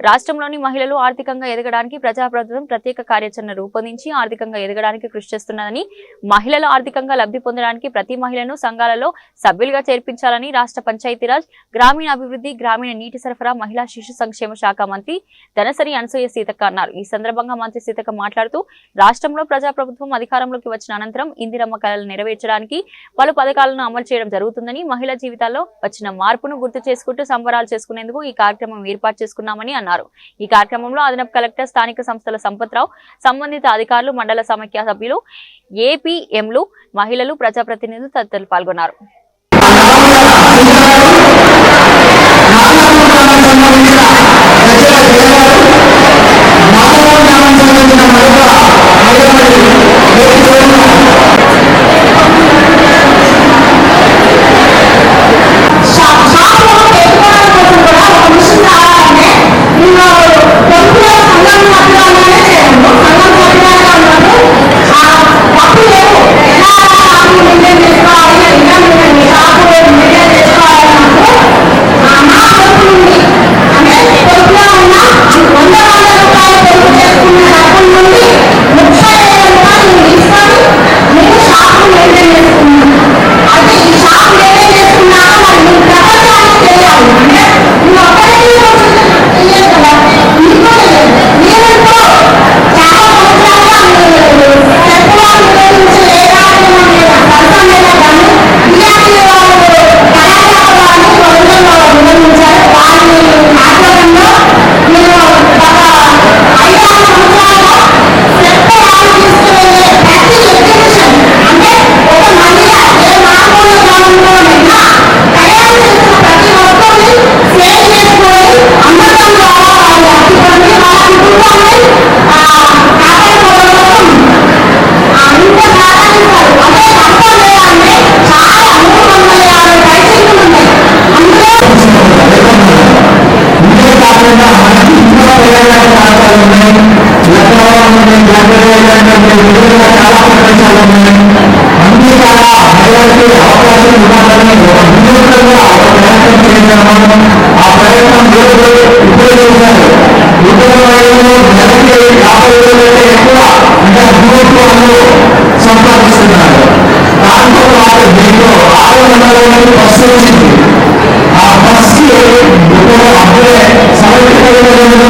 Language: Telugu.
రాష్ట్రంలోని మహిళలు ఆర్థికంగా ఎదగడానికి ప్రజాప్రభుత్వం ప్రత్యేక కార్యాచరణ రూపొందించి ఆర్థికంగా ఎదగడానికి కృషి చేస్తున్నదని మహిళలు ఆర్థికంగా లబ్ధి పొందడానికి ప్రతి మహిళను సంఘాలలో సభ్యులుగా చేర్పించాలని రాష్ట్ర పంచాయతీరాజ్ గ్రామీణ అభివృద్ధి గ్రామీణ నీటి సరఫరా మహిళా శిశు సంక్షేమ శాఖ మంత్రి ధనసరి అనసూయ సీతక్క అన్నారు. ఈ సందర్భంగా మంత్రి సీతక్క మాట్లాడుతూ రాష్ట్రంలో ప్రజాప్రభుత్వం అధికారంలోకి వచ్చిన అనంతరం ఇందిరమ్మ కళలు నెరవేర్చడానికి పలు పథకాలను అమలు చేయడం జరుగుతుందని మహిళా జీవితాల్లో వచ్చిన మార్పును గుర్తు చేసుకుంటూ సంబరాలు చేసుకునేందుకు ఈ కార్యక్రమం ఏర్పాటు చేసుకున్నామని అన్నారు. ఈ కార్యక్రమంలో అదనపు కలెక్టర్ స్థానిక సంస్థల సంపత్రావు సంబంధిత అధికారులు మండల సమైక్య సభ్యులు ఏపీఎంలు మహిళలు ప్రజాప్రతినిధులు తదితరులు పాల్గొన్నారు. సంపాదిస్తున్నారు దాంతో పాటు దీంట్లో ఆరు వందల బస్సు వచ్చింది ఆ బస్కి ఇప్పుడు అప్పుడే సమైక్య ఒక్కొక్క బస్కి పెట్టి మొబైల్ తీసుకుని రిక్వైర్మెంట్ వాళ్ళు రాకపోతే